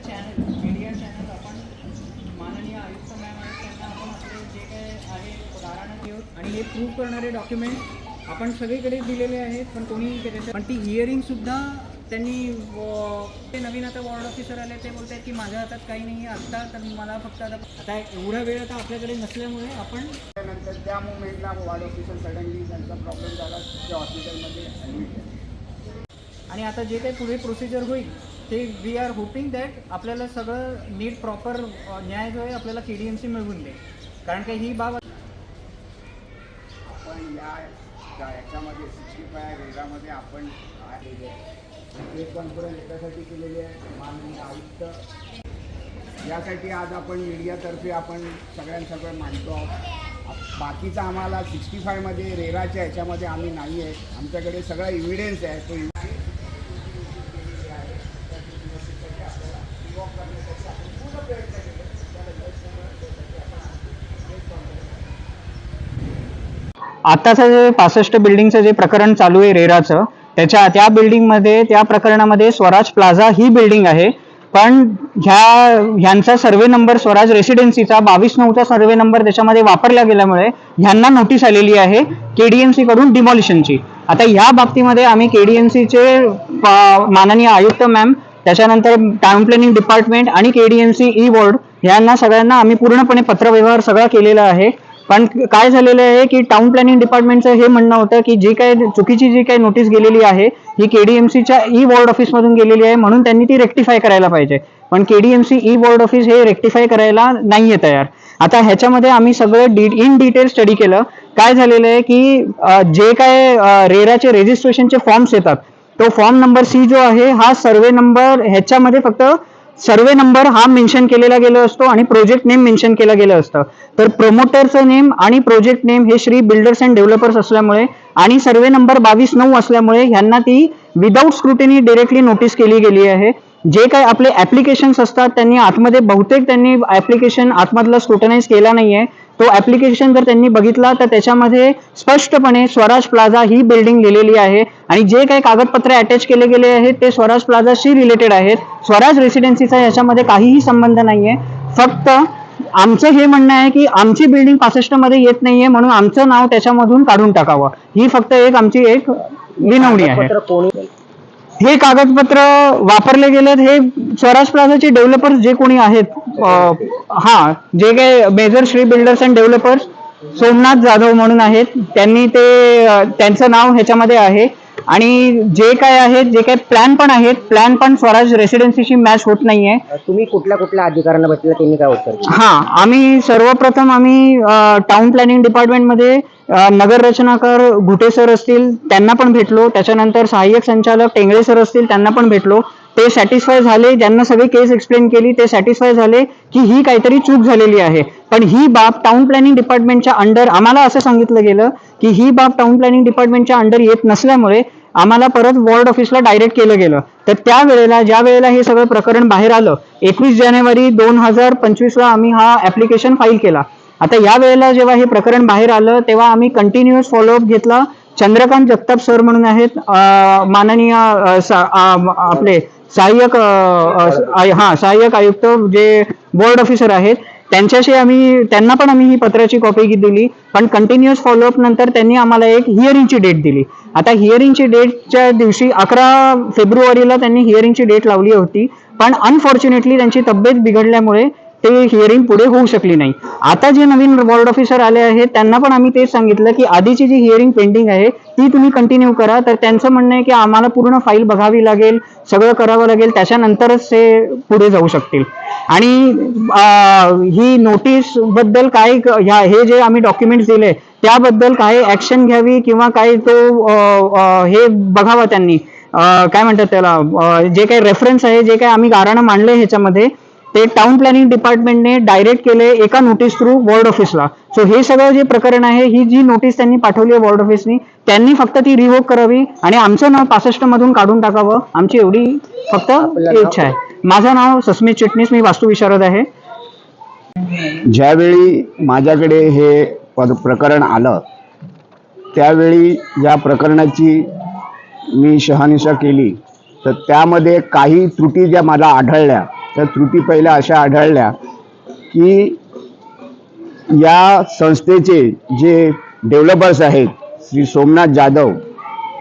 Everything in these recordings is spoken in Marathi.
चॅनल मीडिया चॅनल आपण माननीय आयुक्त मॅम आहेत त्यांना आपण आपले जे काय आहे उदाहरणं घेऊ आणि हे प्रूव्ह करणारे डॉक्युमेंट आपण सगळीकडे दिलेले आहेत पण कोणी त्याच्या पण ती हिअरिंग सुद्धा त्यांनी ते नवीन आता वॉर्ड ऑफिसर आले ते बोलत आहेत की माझ्या हातात काही नाही आहे आत्ता तर मला फक्त आता आता एवढा वेळ आता आपल्याकडे नसल्यामुळे आपण त्यानंतर त्या मुवमेंटला वार्ड ऑफिसर सडनली त्यांचा प्रॉब्लेम झाला त्या हॉस्पिटलमध्ये ॲडमिट आणि आता जे काही पुढे प्रोसिजर होईल ते वी आर होपिंग दॅट आपल्याला सगळं नीट प्रॉपर न्याय जो आहे आपल्याला के डी एम सी मिळवून दे कारण की ही बाब आपण या याच्यामध्ये सिक्स्टी फाय रेगामध्ये आपण आलेले आहे एक कॉन्फरन्स याच्यासाठी केलेली आहे. माननीय आयुक्त. यासाठी आज आपण मीडियातर्फे आपण सगळ्यांसगळं मांडतो आहोत. बाकीचा आम्हाला सिक्स्टी फायमध्ये रेराच्या ह्याच्यामध्ये आम्ही नाही आहे आमच्याकडे सगळा इव्हिडन्स आहे. तो आताचं जे पासष्ट बिल्डिंगचं जे प्रकरण चालू आहे रेराचं त्याच्या त्या बिल्डिंगमध्ये त्या प्रकरणामध्ये स्वराज प्लाझा ही बिल्डिंग आहे. पण ह्या ह्यांचा सर्वे नंबर स्वराज रेसिडेन्सीचा बावीस नऊचा सर्वे नंबर त्याच्यामध्ये वापरला गेल्यामुळे ह्यांना नोटीस आलेली आहे केडीएमसी कडून डिमॉलिशनची. आता ह्या बाबतीमध्ये आम्ही केडीएमसीचे माननीय आयुक्त मॅम त्याच्यानंतर टाउन प्लॅनिंग डिपार्टमेंट आणि केडीएमसी ई बोर्ड यांना सगळ्यांना आम्ही पूर्णपणे पत्रव्यवहार सगळा केलेला आहे. पण काय झालेलं आहे की टाउन प्लॅनिंग डिपार्टमेंटचं हे म्हणणं होतं की जी काय चुकीची जी काय नोटीस गेलेली आहे ही केडीएमसीच्या ई बोर्ड ऑफिसमधून गेलेली आहे म्हणून त्यांनी ती रेक्टिफाय करायला पाहिजे. पण केडीएमसी ई बोर्ड ऑफिस हे रेक्टिफाय करायला नाहीये तयार. आता ह्याच्यामध्ये आम्ही सगळं डी इन डिटेल स्टडी केलं. काय झालेलं आहे की जे काय रेराचे रेजिस्ट्रेशनचे फॉर्म्स येतात तो फॉर्म नंबर सी जो आहे हा सर्वे नंबर ह्याच्यामध्ये फक्त सर्वे नंबर हा मेन्शन केलेला गेला असतो आणि प्रोजेक्ट नेम मेन्शन केला गेलं असतं. तर प्रमोटरचं नेम आणि प्रोजेक्ट नेम हे श्री बिल्डर्स अँड डेव्हलपर्स असल्यामुळे आणि सर्वे नंबर बावीस नऊ असल्यामुळे ह्यांना ती विदाऊट स्क्रुटिनी डिरेक्टली नोटीस केली गेली आहे. जे काही आपले ऍप्लिकेशन्स असतात त्यांनी आतमध्ये बहुतेक त्यांनी ऍप्लिकेशन आतमधला स्क्रुटनाइज केला नाहीये. तो ऍप्लिकेशन जर त्यांनी बघितला तर त्याच्यामध्ये स्पष्टपणे स्वराज प्लाझा ही बिल्डिंग लिहिलेली आहे. आणि जे काही कागदपत्रे अटॅच केले गेले आहेत ते स्वराज प्लाझाशी रिलेटेड आहेत. स्वराज रेसिडेन्सीचा याच्यामध्ये काहीही संबंध नाहीये. फक्त आमचं हे म्हणणं आहे की आमची बिल्डिंग पासष्टमध्ये येत नाहीये म्हणून आमचं नाव त्याच्यामधून काढून टाकावं. ही फक्त एक आमची एक विनवणी आहे. हे कागदपत्र वापरले गेलेत हे स्वराज प्लाझाचे डेव्हलपर्स जे कोणी आहेत हा जे काही major Shri builders and developers Somnath Jadhav म्हणून आहेत त्यांनी ते त्यांचं नाव ह्याच्यामध्ये आहे. आणि जे काय आहेत जे काही प्लॅन पण आहेत प्लॅन पण स्वराज रेसिडेन्सीशी मॅच होत नाहीये. तुम्ही कुठल्या कुठल्या अधिकाऱ्यांना भेटले त्यांनी काय उत्तर दिलं? हा आम्ही सर्वप्रथम आम्ही टाउन प्लॅनिंग डिपार्टमेंटमध्ये अ, नगर रचनाकार घुटे सर असतील त्यांना पण भेटलो. त्याच्यानंतर सहाय्यक संचालक टेंगळे सर असतील त्यांना पण भेटलो. ते सॅटिस्फाय झाले ज्यांना सगळी केस एक्सप्लेन केली ते सॅटिस्फाय झाले की ही काहीतरी चूक झालेली आहे. पण ही बाब टाउन प्लॅनिंग डिपार्टमेंटच्या अंडर आम्हाला असं सांगितलं गेलं की ही बाब टाउन प्लॅनिंग डिपार्टमेंटच्या अंडर येत नसल्यामुळे आम्हाला परत वॉर्ड ऑफिसला डायरेक्ट केलं गेलं. तर त्या वेळेला ज्या वेळेला हे सगळं प्रकरण बाहेर आलं एकवीस जानेवारी दोन हजार पंचवीसला आम्ही हा ऍप्लिकेशन फाईल केला. आता या वेळेला जेव्हा हे प्रकरण बाहेर आलं तेव्हा आम्ही कंटिन्युअस फॉलोअप घेतला. चंद्रकांत जगताप सर म्हणून आहेत माननीय आपले सहाय्यक हा सहाय्यक आयुक्त जे बोर्ड ऑफिसर आहेत त्यांच्याशी आम्ही त्यांना पण आम्ही ही पत्राची कॉपी दिली. पण कंटिन्युअस फॉलोअप नंतर त्यांनी आम्हाला एक हिअरिंगची डेट दिली. आता हिअरिंगची डेटच्या दिवशी अकरा फेब्रुवारीला त्यांनी हिअरिंगची डेट लावली होती. पण अनफॉर्च्युनेटली त्यांची तब्येत बिघडल्यामुळे ते हिअरिंग पुढे होऊ शकली नाही. आता जे नवीन वॉर्ड ऑफिसर आले आहेत त्यांना पण आम्ही तेच सांगितलं की आधीची जी हिअरिंग पेंडिंग आहे ती तुम्ही कंटिन्यू करा. तर त्यांचं म्हणणं आहे की आम्हाला पूर्ण फाईल बघावी लागेल सगळं करावं लागेल त्याच्यानंतरच ते पुढे जाऊ शकतील. आणि ही नोटीसबद्दल काय ह्या हे जे आम्ही डॉक्युमेंट्स दिले त्याबद्दल काय ऍक्शन घ्यावी किंवा काय तो हे बघावा त्यांनी? काय म्हणतात त्याला? जे काही रेफरन्स आहे जे काही आम्ही गाराणं मांडले ह्याच्यामध्ये ते टाउन प्लॅनिंग डिपार्टमेंटने डायरेक्ट केले एका नोटीस थ्रू वॉर्ड ऑफिसला सो हे सगळं जे प्रकरण आहे ही जी नोटीस त्यांनी पाठवली आहे वॉर्ड ऑफिसनी त्यांनी फक्त ती रिवोक करावी आणि आमचं नाव पासष्ट मधून काढून टाकावं आमची एवढी फक्त इच्छा आहे. माझं नाव सस्मित चिटणीस मी वास्तुविशारद आहे. ज्यावेळी माझ्याकडे हे प्रकरण आलं त्यावेळी या प्रकरणाची मी शहानिशा केली. तर त्यामध्ये काही त्रुटी ज्या मला आढळल्या त्या त्रुटी पहिल्या अशा आढळल्या की या संस्थेचे जे डेव्हलपर्स आहेत श्री सोमनाथ जाधव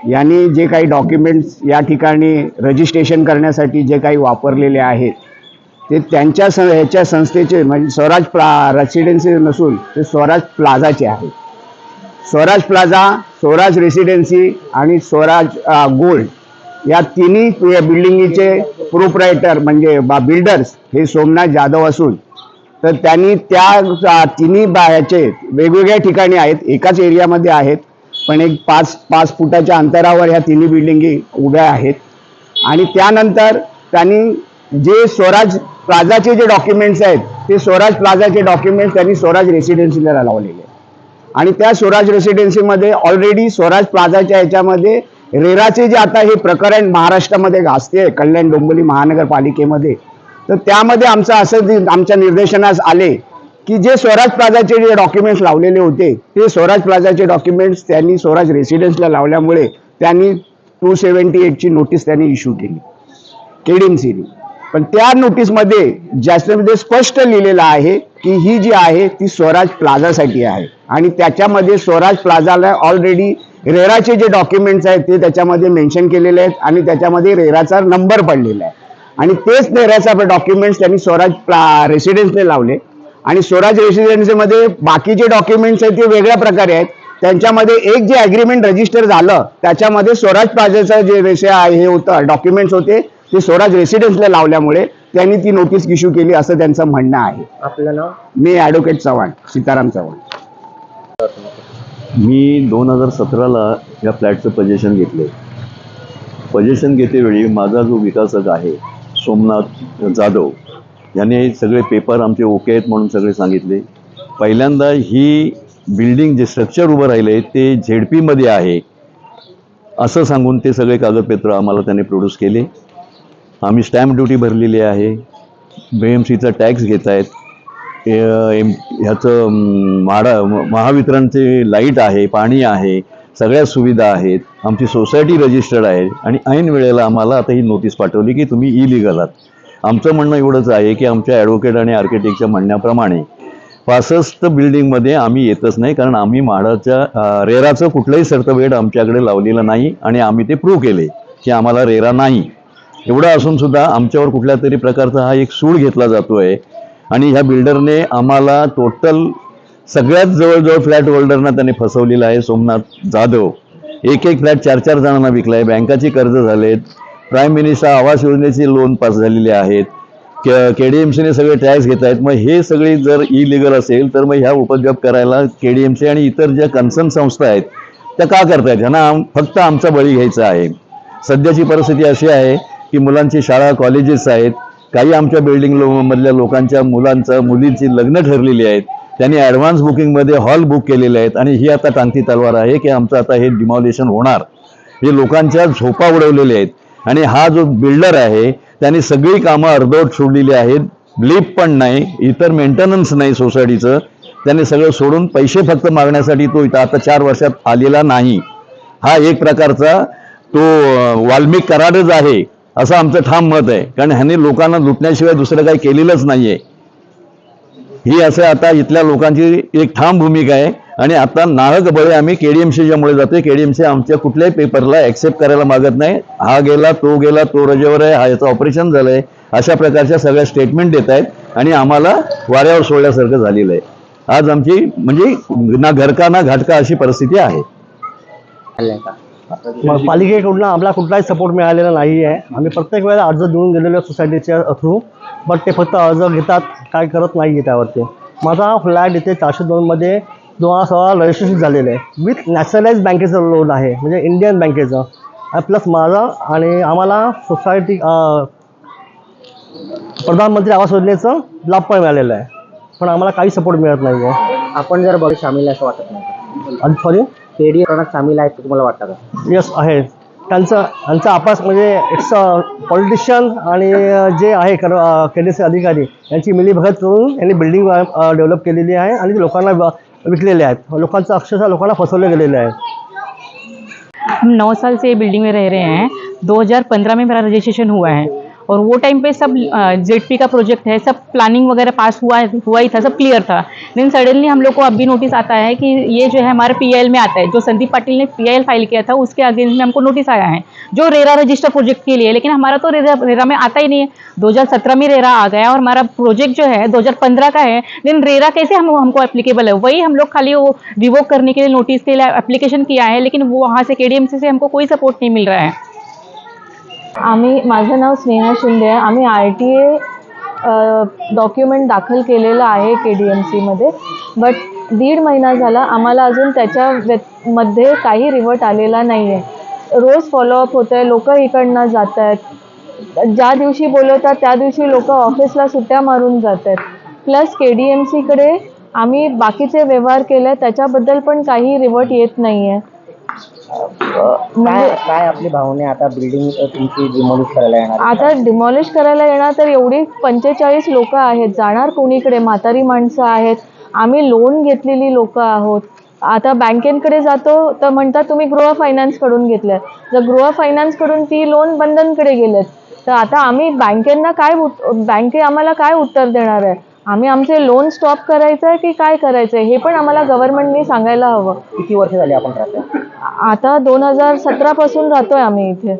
यांनी जे काही डॉक्युमेंट्स या ठिकाणी रजिस्ट्रेशन करण्यासाठी जे काही वापरलेले आहेत ते त्यांच्या स ह्याच्या संस्थेचे म्हणजे स्वराज प्ला रेसिडेन्सी नसून ते स्वराज प्लाझाचे आहेत. स्वराज प्लाझा स्वराज रेसिडेन्सी आणि स्वराज गोल्ड या तिन्ही बिल्डिंगचे प्रोप्रायटर म्हणजे बा बिल्डर्स हे सोमनाथ जाधव असून तर त्यांनी त्या तिन्ही बायाचे वेगवेगळ्या ठिकाणी आहेत एकाच एरियामध्ये आहेत पण एक पाच पाच फुटाच्या अंतरावर ह्या तिन्ही बिल्डिंगी उभ्या आहेत. आणि त्यानंतर त्यांनी जे स्वराज प्लाझाचे जे डॉक्युमेंट्स आहेत ते स्वराज प्लाझाचे डॉक्युमेंट्स त्यांनी स्वराज रेसिडेन्सीला लावलेले आणि त्या स्वराज रेसिडेन्सीमध्ये ऑलरेडी स्वराज प्लाझाच्या ह्याच्यामध्ये रेराचे जे आता हे प्रकरण महाराष्ट्रामध्ये गाजते कल्याण डोंबिवली महानगरपालिकेमध्ये तर त्यामध्ये आमचं असं आमच्या निर्देशनास आले की जे स्वराज प्लाझाचे जे डॉक्युमेंट्स लावलेले होते ते स्वराज प्लाझाचे डॉक्युमेंट्स त्यांनी स्वराज रेसिडेन्सला लावल्यामुळे त्यांनी टू सेवन्टी एटची नोटीस त्यांनी इश्यू केली. केडीएमसीने पण त्या नोटीसमध्ये ज्याच्यामध्ये स्पष्ट लिहिलेलं आहे की ही जी आहे ती स्वराज प्लाझासाठी आहे. आणि त्याच्यामध्ये स्वराज प्लाझाला ऑलरेडी रेराचे जे डॉक्युमेंट्स आहेत ते त्याच्यामध्ये मेन्शन केलेले आहेत आणि त्याच्यामध्ये रेराचा नंबर पडलेला आहे. आणि तेच रेराचा डॉक्युमेंट्स त्यांनी स्वराज रेसिडेन्सने लावले. आणि स्वराज रेसिडेन्सीमध्ये बाकीचे डॉक्युमेंट्स आहेत ते वेगळ्या प्रकारे आहेत. त्यांच्यामध्ये एक जे अग्रीमेंट रजिस्टर झालं त्याच्यामध्ये स्वराज प्लाझाचं जे रेषे आहे हे होतं डॉक्युमेंट्स होते ते स्वराज रेसिडेन्सला लावल्यामुळे त्यांनी ती नोटीस इश्यू केली असं त्यांचं म्हणणं आहे. आपलं नाव? मी ॲडव्होकेट चव्हाण सीताराम चव्हाण. मी दोन हजार सतराला या फ्लॅटचं पजेशन घेतले पजेशन घेतेवेळी माझा जो विकासक आहे सोमनाथ जाधव याने सगळे पेपर आमचे ओके आहेत म्हणून सगळे सांगितले. पहिल्यांदा ही बिल्डिंग जे स्ट्रक्चर उभं राहिलं ते झेडपीमध्ये आहे. असं सांगून ते सगळे कागदपत्र आम्हाला त्याने प्रोड्यूस केले. आम्ही स्टॅम्प ड्युटी भरलेली आहे. बी एम सीचा टॅक्स घेत आहेत एम ह्याचं अं, म्हाडा महावितरणचे लाइट आहे पाणी आहे सगळ्या सुविधा आहेत आमची सोसायटी रजिस्टर्ड आहे आणि ऐन वेळेला आम्हाला आता ही नोटीस पाठवली की तुम्ही इलिगल आहात. आमचं म्हणणं एवढंच आहे की आमच्या ॲडव्होकेट आणि आर्किटेक्टच्या म्हणण्याप्रमाणे पासष्ट बिल्डिंगमध्ये आम्ही येतच नाही कारण आम्ही म्हाडाच्या रेराचं कुठलंही सर्टिफिकेट आमच्याकडे लावलेलं नाही आणि आम्ही ते प्रूव्ह केले की आम्हाला रेरा नाही. एवढं असून सुद्धा आमच्यावर कुठल्या तरी प्रकारचा हा एक सूड घेतला जातो आहे आणि ह्या बिल्डरने आम्हाला टोटल सगळ्यात जवळजवळ फ्लॅट होल्डरना त्याने फसवलेलं आहे सोमनाथ जाधव. एक एक फ्लॅट चार चार जणांना विकला आहे बँकाची कर्ज झालेत. प्राईम मिनिस्टर आवास योजनेचे लोन पास झालेले आहेत. के के डी एम सीने सगळे टॅक्स घेत आहेत. मग हे सगळे जर इलिगल असेल तर मग ह्या उपद्रव करायला के डी एम सी आणि इतर ज्या कन्सर्न संस्था आहेत त्या का करतायत? ह्यांना आम- फक्त आमचा बळी घ्यायचा आहे. सध्याची परिस्थिती अशी आहे की मुलांची शाळा कॉलेजेस आहेत. काही आमच्या बिल्डिंग लो मधल्या लोकांच्या मुलांचं मुलींची लग्न ठरलेली आहेत. त्यांनी ॲडव्हान्स बुकिंगमध्ये हॉल बुक केलेले आहेत आणि ही आता टांगती तलवार आहे की आमचं आता हे डिमॉलिशन होणार. हे लोकांच्या झोपा उडवलेल्या आहेत. आणि हा जो बिल्डर आहे त्यांनी सगळी कामं अर्धवट सोडलेली आहेत. लिप पण नाही इतर मेंटेनन्स नाही सोसायटीचं त्याने सगळं सोडून पैसे फक्त मागण्यासाठी तो इथं आता चार वर्षात आलेला नाही. हा एक प्रकारचा तो वाल्मिक करारच आहे. असं आमचं ठाम मत आहे. कारण ह्यांनी लोकांना लुटण्याशिवाय दुसरं काही केलेलंच नाहीये. ही असं आता इथल्या लोकांची एक ठाम भूमिका आहे. आणि आता नाहक बळे आम्ही केडीएमसीच्या मुळे जातोय. केडीएमसी आमच्या कुठल्याही पेपरला ऍक्सेप्ट करायला मागत नाही. हा गेला तो गेला तो रजेवर आहे. हा याचं ऑपरेशन झालंय. अशा प्रकारच्या सगळ्या स्टेटमेंट देत आहेत. आणि आम्हाला वाऱ्यावर सोडल्यासारखं झालेलं आहे. आज आमची म्हणजे ना घरका ना घाटका अशी परिस्थिती आहे. मग पालिकेकडून आम्हाला कुठलाही सपोर्ट मिळालेला नाही आहे. आम्ही प्रत्येक वेळेला अर्ज देऊन गेलेलो सोसायटीच्या थ्रू बट ते फक्त अर्ज घेतात काय करत नाही आहे त्यावरती. माझा हा फ्लॅट इथे चारशे दोनमध्ये दोन हजार सोळा रजिस्ट्रेशन झालेलं आहे. विथ नॅशनलाइज बँकेचं लोन आहे म्हणजे इंडियन बँकेचं आणि प्लस माझा आणि आम्हाला सोसायटी प्रधानमंत्री आवास योजनेचं लाभ पण मिळालेला आहे. पण आम्हाला काही सपोर्ट मिळत नाही आहे आपण जर बघ सामील आहे असं वाटत नाही. आणि सॉरी केडी प्रकरणात सामील आहेत तुम्हाला वाटतं का? येस आहे. त्यांचं त्यांचा आपास म्हणजे इट्स पॉलिटिशियन आणि जे आहे कर के डी सी अधिकारी यांची मिलीभगत करून यांनी बिल्डिंग डेव्हलप केलेली आहे आणि ती लोकांना व- विकलेले आहेत. लोकांचं अक्षरशः लोकांना फसवले गेलेले आहे हम नौ साल से ये बिल्डिंग में रह रहे हैं. 2015 में मेरा रजिस्ट्रेशन हुआ है. और वो टाइम पे सब जेडपी का प्रोजेक्ट है सब प्लानिंग वगैरह पास हुआ हुआ ही था सब क्लियर था। लेकिन सडनली हम लोग को अभी नोटिस आता है कि ये जो है हमारे पी में आता है। जो संदीप पाटिल ने पी फ़ाइल किया था उसके अगेंस्ट में हमको नोटिस आया है। जो रेरा रजिस्टर प्रोजेक्ट के लिए लेकिन हमारा तो रेरा रेरा में आता ही नहीं है। 2017 में रेरा आ गया और हमारा प्रोजेक्ट जो है 2015 का है। लेकिन रेरा कैसे हम हमको एप्लीकेबल है? वही हम लोग खाली वो रिवोक करने के लिए नोटिस के लिए एप्लीकेशन किया है लेकिन वो वहाँ से के से हमको कोई सपोर्ट नहीं मिल रहा है। आम्ही माझं नाव स्नेहा शिंदे आहे. आम्ही आर टी ए डॉक्युमेंट दाखल केलेलं आहे के डी एम सीमध्ये बट दीड महिना झाला आम्हाला अजून त्याच्या व्यमध्ये काही रिवर्ट आलेला नाही आहे रोज फॉलोअप होतं आहे लोक इकडनं जात आहेत ज्या दिवशी बोलवतात त्या दिवशी लोक ऑफिसला सुट्ट्या मारून जात आहेत प्लस के डी एम सीकडे आम्ही बाकीचे व्यवहार केले त्याच्याबद्दल पण काही रिवर्ट येत नाही आहे काय काय आपली भावना? आता बिल्डिंग तुमची डिमोलिश करायला येणार आता डिमॉलिश करायला येणार तर एवढी पंचेचाळीस लोक आहेत. जाणार कोणीकडे? म्हातारी माणसं आहेत. आम्ही लोन घेतलेली लोक आहोत. आता बँकेकडे जातो तर म्हणतात तुम्ही गृह फायनान्सकडून घेतलं जर गृह फायनान्सकडून ती लोन बंधनकडे गेलेत तर आता आम्ही बँकेंना काय बँके आम्हाला काय उत्तर देणार आहे? आम्ही आमचे लोन स्टॉप करायचं आहे की काय करायचं आहे हे पण आम्हाला गव्हर्नमेंटनी सांगायला हवं. किती वर्ष झाली आपण राहतो आता दोन हजार सतरापासून राहतोय आम्ही इथे.